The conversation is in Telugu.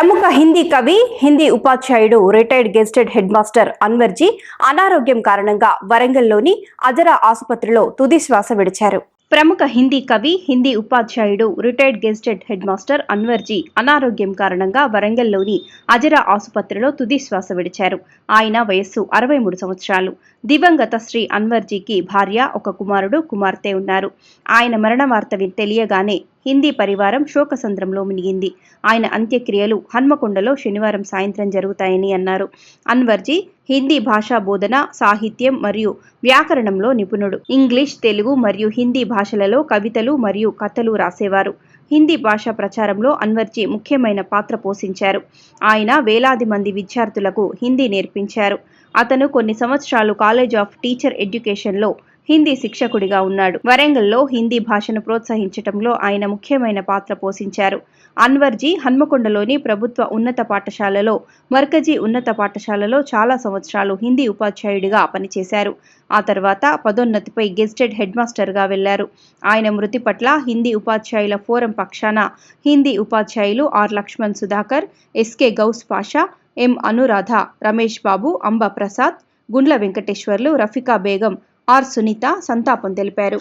ప్రముఖ హిందీ కవి హిందీ ఉపాధ్యాయుడు retired gazetted head master Anwarji అనారోగ్యం కారణంగా వరంగల్లోని అజరా ఆసుపత్రిలో తుది శ్వాస విడిచారు. ప్రముఖ హిందీ కవి హిందీ ఉపాధ్యాయుడు retired gazetted head master Anwarji అనారోగ్యం కారణంగా వరంగల్లోని అజరా ఆసుపత్రిలో తుది శ్వాస విడిచారు. ఆయన వయస్సు అరవై మూడు సంవత్సరాలు. దివంగత శ్రీ అన్వర్జీకి భార్య ఒక కుమారుడు కుమార్తె ఉన్నారు. ఆయన మరణ వార్త తెలియగానే హిందీ పరివారం శోకసంద్రంలో మునిగింది. ఆయన అంత్యక్రియలు హన్మకొండలో శనివారం సాయంత్రం జరుగుతాయని అన్నారు. అన్వర్జీ హిందీ భాషా బోధన సాహిత్యం మరియు వ్యాకరణంలో నిపుణుడు. ఇంగ్లీష్ తెలుగు మరియు హిందీ భాషలలో కవితలు మరియు కథలు రాసేవారు. హిందీ భాష ప్రచారంలో అన్వర్జీ ముఖ్యమైన పాత్ర పోషించారు. ఆయన వేలాది మంది విద్యార్థులకు హిందీ నేర్పించారు. అతను కొన్ని సంవత్సరాలు కాలేజ్ ఆఫ్ టీచర్ ఎడ్యుకేషన్లో హిందీ శిక్షకుడిగా ఉన్నాడు. వరంగల్లో హిందీ భాషను ప్రోత్సహించటంలో ఆయన ముఖ్యమైన పాత్ర పోషించారు. అన్వర్జీ హన్మకొండలోని ప్రభుత్వ ఉన్నత పాఠశాలలో మర్కజీ ఉన్నత పాఠశాలలో చాలా సంవత్సరాలు హిందీ ఉపాధ్యాయుడిగా పనిచేశారు. ఆ తర్వాత పదోన్నతిపై గెస్టెడ్ హెడ్ మాస్టర్గా వెళ్ళారు ఆయన మృతి పట్ల హిందీ ఉపాధ్యాయుల ఫోరం పక్షాన హిందీ ఉపాధ్యాయులు R Lakshman Sudhakar SK Gouse Pasha M Anuradha Ramesh Babu Amba Prasad Gundla Venkateswarlu Rafika Begum R Sunitha సంతాపం తెలిపారు.